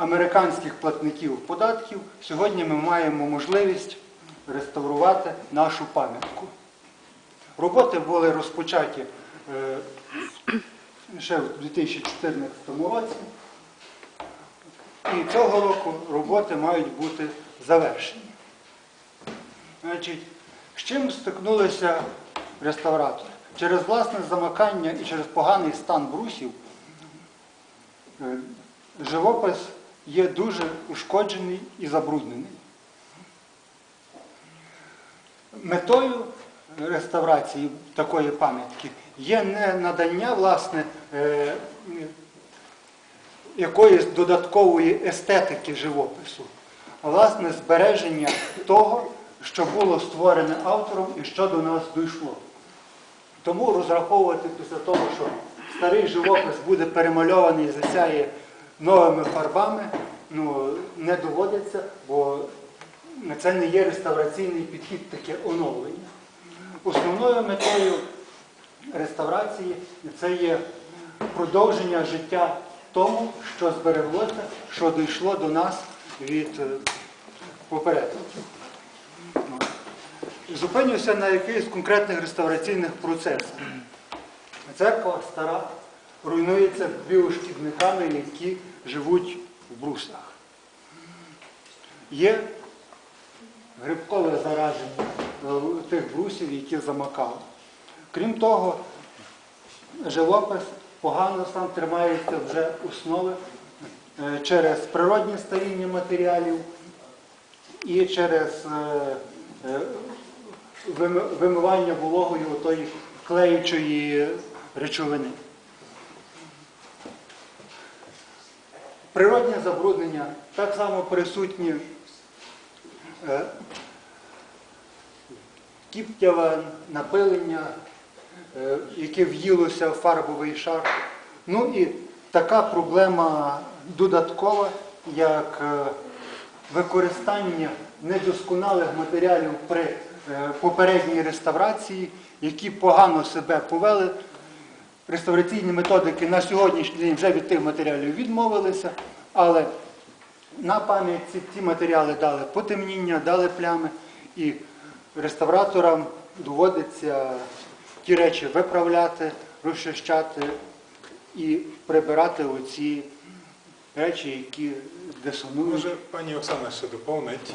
американських платників податків, сьогодні ми маємо можливість реставрувати нашу пам'ятку. Роботи були розпочаті е, ще в 2014 році. І цього року роботи мають бути завершені. Значить, з чим стикнулися реставратори? Через власне замикання і через поганий стан брусів е, живопис є дуже ушкоджений і забруднений. Метою реставрації такої пам'ятки є не надання власне е, якоїсь додаткової естетики живопису, а власне збереження того, що було створене автором і що до нас дійшло. Тому розраховувати після того, що старий живопис буде перемальований засяє новими фарбами, ну, не доводиться, бо це не є реставраційний підхід, таке оновлення. Основною метою реставрації це є продовження життя тому, що збереглося, що дійшло до нас від е, попередників. Зупинюся на якихось конкретних реставраційних процесах. Церква стара руйнується біошкідниками, які живуть в брусах. Є грибкове зараження е, тих брусів, які замакали. Крім того, живопис погано сам тримається вже основи е, через природні старіння матеріалів і через е, вими- вимивання вологою тої клеючої речовини. Природне забруднення так само присутні е, кіптяве напилення, е, яке в'їлося в фарбовий шар. Ну і така проблема додаткова, як е, використання недосконалих матеріалів при е, попередній реставрації, які погано себе повели. Реставраційні методики на сьогоднішній день вже від тих матеріалів відмовилися, але на пам'ятці ці матеріали дали потемніння, дали плями, і реставраторам доводиться ті речі виправляти, розчищати і прибирати оці речі, які дисонують. Може, пані Оксана ще доповнить,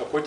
а потім.